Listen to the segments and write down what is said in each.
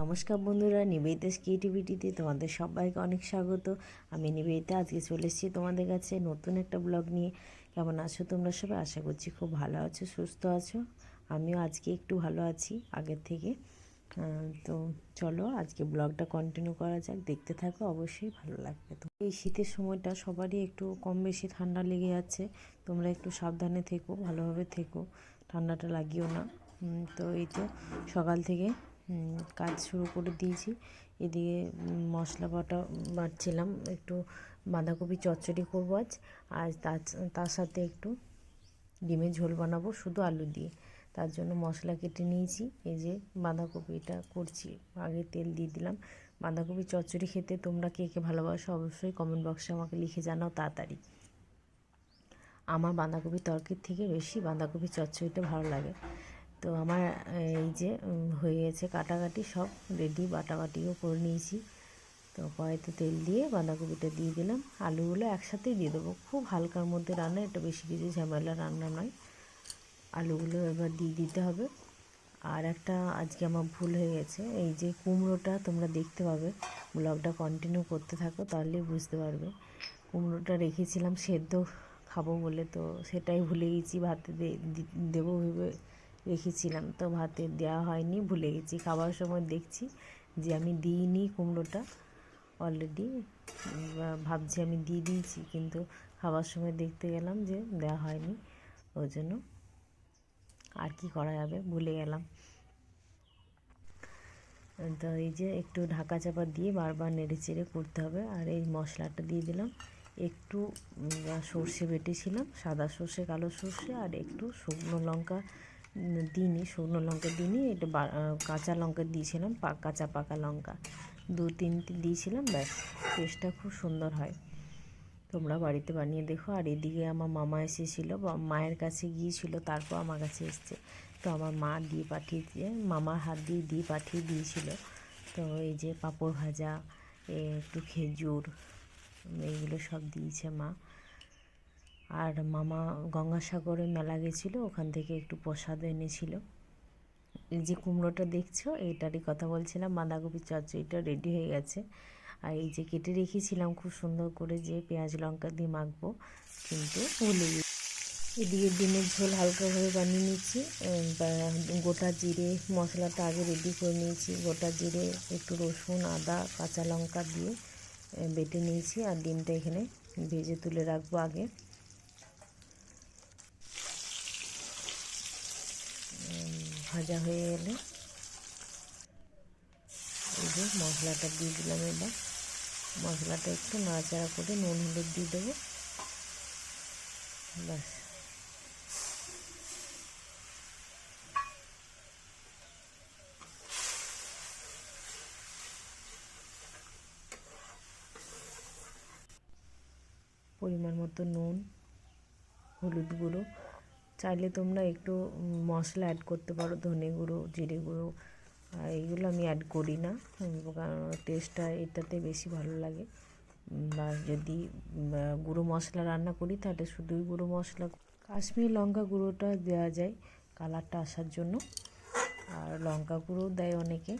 নমস্কার বন্ধুরা, নিবেদিতাস ক্রিয়েটিভিটিতে তোমাদের সবাইকে অনেক স্বাগত। আমি নিবেদিতা, আজকে চলে এসেছি তোমাদের কাছে নতুন একটা ব্লগ নিয়ে। কেমন আছো তোমরা সবাই? আশা করছি খুব ভালো আছো, সুস্থ আছো। আমিও আজকে একটু ভালো আছি, আগের থেকে। তো চলো আজকে ব্লগটা কন্টিনিউ করা যাক। দেখতে থাকো, অবশ্যই ভালো লাগবে তো। এই শীতের সময়টা সবারই একটু কম বেশি ঠান্ডা লেগে যাচ্ছে। তোমরা একটু সাবধানে থেকো, ভালোভাবে থেকো। ঠান্ডাটা লাগিও না। তো এই তো সকাল থেকে কাজ শুরু করে দিয়েছি। এদিকে মশলা বাটা বাটছিলাম। একটু বাঁধাকপি চচ্চড়ি করব আজ। আর তার তার সাথে একটু ডিমের ঝোল বানাবো শুধু আলু দিয়ে। তার জন্য মশলা কেটে নিয়েছি। এই যে বাঁধাকপিটা করছি। আগে তেল দিয়ে দিলাম। বাঁধাকপি চচ্চড়ি খেতে তোমরা কে কে ভালোবাসো অবশ্যই কমেন্ট বক্সে আমাকে লিখে জানাও তাড়াতাড়ি। আমার বাঁধাকপি তরকারির থেকে বেশি বাঁধাকপি চচ্চড়িটা ভালো লাগে। তো আমার এই যে হয়ে গেছে কাটাকাটি সব রেডি বাটাবাটিও করে নিয়েছি। তো কড়াইতে তেল দিয়ে বাঁধাকপিটা দিয়ে দিলাম। আলুগুলো একসাথেই দিয়ে দেবো। খুব হালকার মধ্যে রান্না, এটা বেশি কিছু ঝামেলা রান্না নয়। আলুগুলো এবার দিয়ে দিতে হবে। আর একটা, আজকে আমার ভুল হয়ে গেছে। এই যে কুমড়োটা তোমরা দেখতে পাবে, ব্লগটা কন্টিনিউ করতে থাকো, তাহলেই বুঝতে পারবে। কুমড়োটা রেখেছিলাম, সেদ্ধ খাব বলে, তো সেটাই ভুলে গেছি। ভাতে দেবো ভেবে রেখেছিলাম, তো ভাতে দেওয়া হয়নি, ভুলে গেছি। খাবার সময় দেখছি যে আমি দিইনি কুমড়োটা অলরেডি ভাবছি আমি দিয়ে দিয়েছি, কিন্তু খাবার সময় দেখতে গেলাম যে দেওয়া হয়নি, ওই জন্য আর কি করা যাবে, ভুলে গেলাম। তো এই যে একটু ঢাকা চাপা দিয়ে বারবার নেড়ে চেড়ে করতে হবে, আর এই মশলাটা দিয়ে দিলাম। একটু সর্ষে বেটেছিলাম, সাদা সর্ষে, কালো সর্ষে, আর একটু শুকনো লঙ্কা দিইনি শুকনো লঙ্কা দিইনি একটু কাঁচা লঙ্কা দিয়েছিলাম কাঁচা পাকা লঙ্কা। দু তিনটে দিয়েছিলাম, ব্যাস টেস্টটা খুব সুন্দর হয়। তোমরা বাড়িতে বানিয়ে দেখো। আর এদিকে আমার মামা এসেছিল মায়ের কাছে গিয়েছিল, তারপর আমার কাছে এসছে। তো আমার মা দিয়ে পাঠিয়েছে মামার হাত দিয়ে দিয়ে পাঠিয়ে দিয়েছিল। তো এই যে পাঁপড় ভাজা একটু খেজুর, এইগুলো সব দিয়েছে মা। আর মামা গঙ্গাসাগরে মেলা গেছিল, ওখান থেকে একটু প্রসাদ এনেছিল। এই যে কুমড়োটা দেখছ, এইটারই কথা বলছিলাম, বাঁধাকপির চচ্চড়িটা রেডি হয়ে গেছে। আর এই যে কেটে রেখেছিলাম, খুব সুন্দর করে যে পেঁয়াজ লঙ্কা দিয়ে মাখবো, কিন্তু ভুলে এদিকে ডিমের ঝোল হালকাভাবে বানিয়ে নিচ্ছি গোটা জিরে মশলাটা আগে রেডি করে নিয়েছি। গোটা জিরে, একটু রসুন, আদা, কাঁচা লঙ্কা দিয়ে বেটে নিয়েছি, আর ডিমটা এখানে ভেজে তুলে রাখব আগে। ভাজা হয়ে গেলে এই যে মশলাটা দিয়ে দিলাম এবার। মশলাটা একটু নাড়াচাড়া করে নুন, হলুদ দিয়ে দেবো। ব্যাস। পরিমাণ মতো নুন, হলুদ গুঁড়ো চাইলে তোমরা একটু মশলা অ্যাড করতে পারো, ধনে গুঁড়ো, জিরে গুঁড়ো এইগুলো আমি অ্যাড করি না কারণ টেস্টটা এটাতে বেশি ভালো লাগে। বা যদি গুঁড়ো মশলা রান্না করি, তাহলে শুধুই গুঁড়ো মশলা কাশ্মীরি লঙ্কা গুঁড়োটা দেওয়া যায় কালারটা আসার জন্য, আর লঙ্কা গুঁড়ো দেয় অনেকে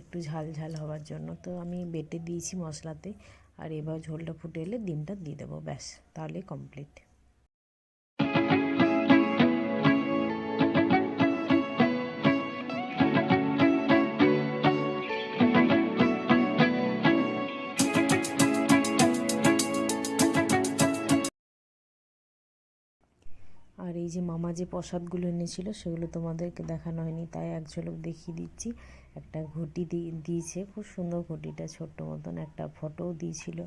একটু ঝাল ঝাল হওয়ার জন্য। তো আমি বেটে দিয়েছি মশলাতে, আর এবার ঝোলটা ফুটে এলে ডিমটা দিয়ে দেবো, ব্যাস, তাহলে কমপ্লিট আর এই যে মামা যে প্রসাদগুলো এনেছিল, সেগুলো তোমাদেরকে দেখানো হয়নি, তাই এক ঝলক দেখিয়ে দিচ্ছি। একটা ঘটি দিয়ে দিয়েছে, খুব সুন্দর ঘটিটা, ছোট্ট মতন একটা ফটোও দিয়েছিল।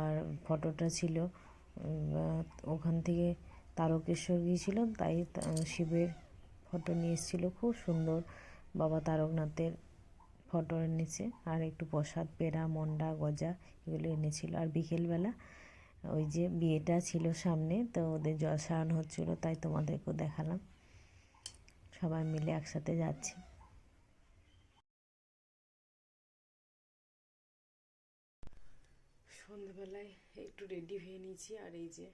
আর ফটোটা ছিল ওখান থেকে তারকেশ্বর গিয়েছিল, তাই শিবের ফটো নিয়ে এসেছিল, খুব সুন্দর। বাবা তারকনাথের ফটো এনেছে, আর একটু প্রসাদ, পেড়া, মন্ডা, গজা এগুলো এনেছিল। আর বিকেলবেলা ওই যে বিয়েটা ছিল সামনে, তো ওদের জল সারানো হচ্ছিল, তাই তোমাদেরকেও দেখালাম। সবাই মিলে একসাথে যাচ্ছি। সন্ধেবেলায় একটু রেডি হয়ে নিয়েছি, আর এই যে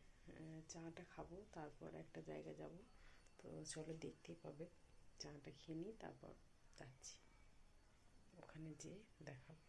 চাটা খাব, তারপর একটা জায়গা যাব। তো চলো দেখতেই পাবে। চাটা খেয়ে নিই, তারপর যাচ্ছি। ওখানে যেয়ে দেখাবো।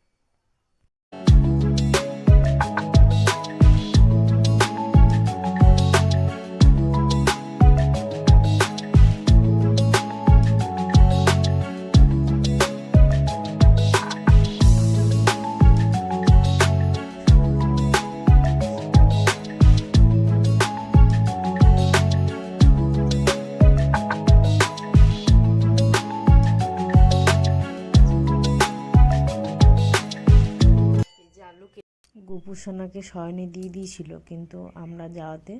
গোপু সোনাকে শয়নে দিয়ে দিয়েছিল, কিন্তু আমরা যাওয়াতে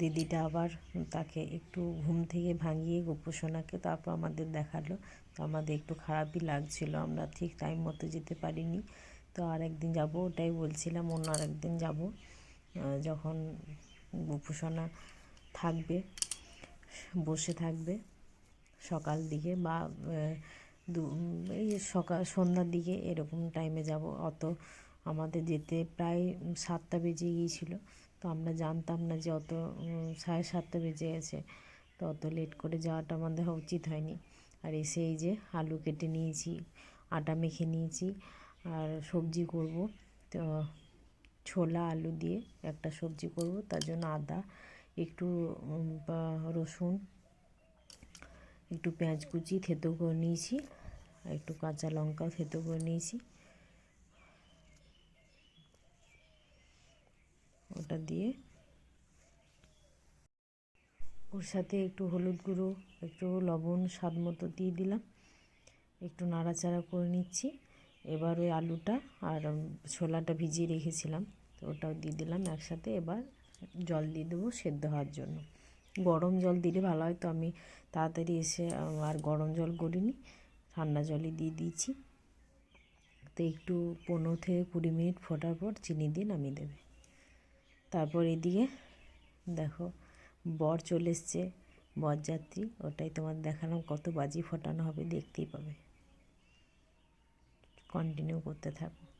দিদিটা আবার তাকে একটু ঘুম থেকে ভাঙিয়ে গোপু সোনাকে তারপর আমাদের দেখাল। তো আমাদের একটু খারাপই লাগছিল, আমরা ঠিক টাইম মতো যেতে পারিনি। তো আর একদিন যাব, ওটাই বলছিলাম, অন্য আর একদিন যাব যখন গোপু সোনা থাকবে, বসে থাকবে, সকাল দিকে বা এই সকাল, সন্ধ্যার দিকে এরকম টাইমে যাব। অত আমাদের যেতে প্রায় সাতটা বেজে গিয়েছিল। তো আমরা জানতাম না যে অত সাড়ে সাতটা বেজে গেছে। তো অত লেট করে যাওয়াটা আমাদের উচিত হয়নি। আর এসে এই যে আলু কেটে নিয়েছি, আটা মেখে নিয়েছি, আর সবজি করব। তো ছোলা, আলু দিয়ে একটা সবজি করব। তার জন্য আদা, একটু রসুন, একটু পেঁয়াজ কুচি থেতো করে নিয়েছি, আর একটু কাঁচা লঙ্কাও থেতো করে নিয়েছি। ওটা দিয়ে। ওর সাথে একটু হলুদ গুঁড়ো, একটু লবণ, স্বাদ মতো দিয়ে দিলাম। একটু নাড়াচাড়া করে নিচ্ছি। এবার ওই আলুটা আর ছোলাটা ভিজিয়ে রেখেছিলাম, তো ওটাও দিয়ে দিলাম একসাথে। এবার জল দিয়ে দেবো সেদ্ধ হওয়ার জন্য। গরম জল দিলে ভালো হয়, তো আমি তাড়াতাড়ি এসে আর গরম জল করিনি ঠান্ডা জলই দিয়ে দিয়েছি। তো একটু পনেরো থেকে কুড়ি মিনিট ফোটার পর চিনি দিয়ে নামিয়ে দেবে। তারপর এদিকে দেখো, বর চলে এসছে, বরযাত্রী। ওটাই তোমার দেখালাম, কত বাজি ফোটানো হবে, দেখতেই পাবে। কন্টিনিউ করতে থাকো।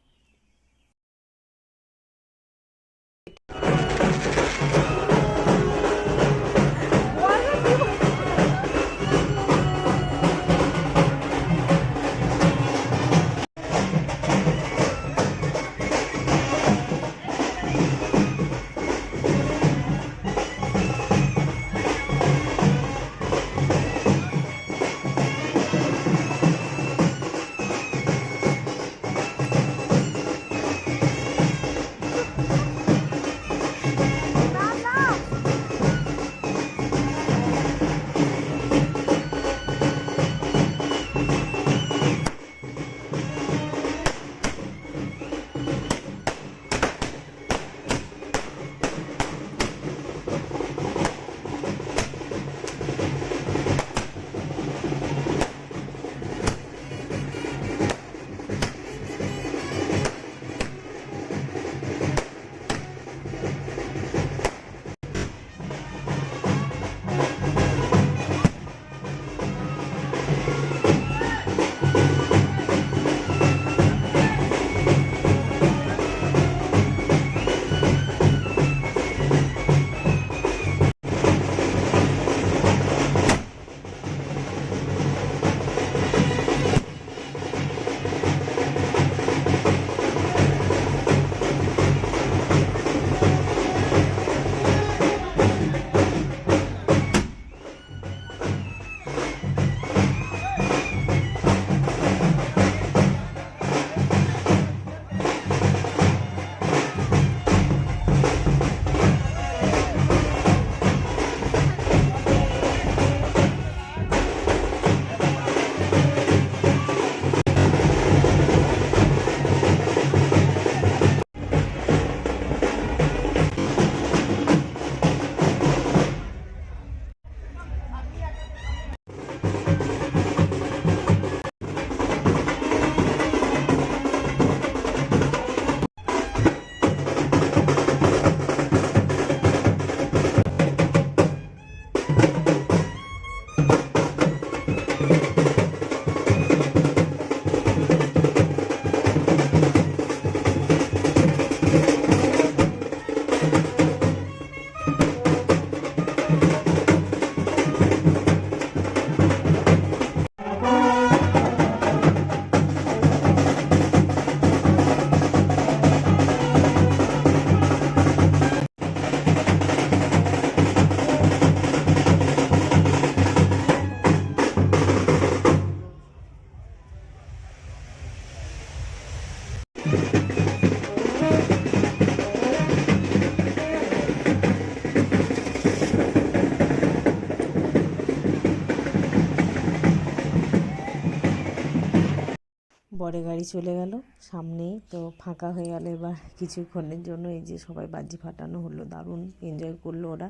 বড়ে গাড়ি চলে গেল, সামনেই তো ফাঁকা হয়ে গেল এবার কিছুক্ষণের জন্য। এই যে সবাই বাজি ফাটানো হলো, দারুণ এনজয় করল ওরা,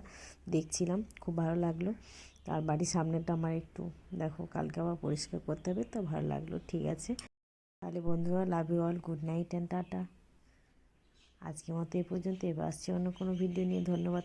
দেখছিলাম, খুব ভালো লাগল। আর বাড়ির সামনেটা আমার একটু, দেখো কালকে আবার পরিষ্কার করতে হবে তো, ভালো লাগল, ঠিক আছে। তাহলে বন্ধুরা love you all good night and tata. আজকের মতো এ পর্যন্ত, এবার আসছে অন্য কোনো ভিডিও নিয়ে, ধন্যবাদ।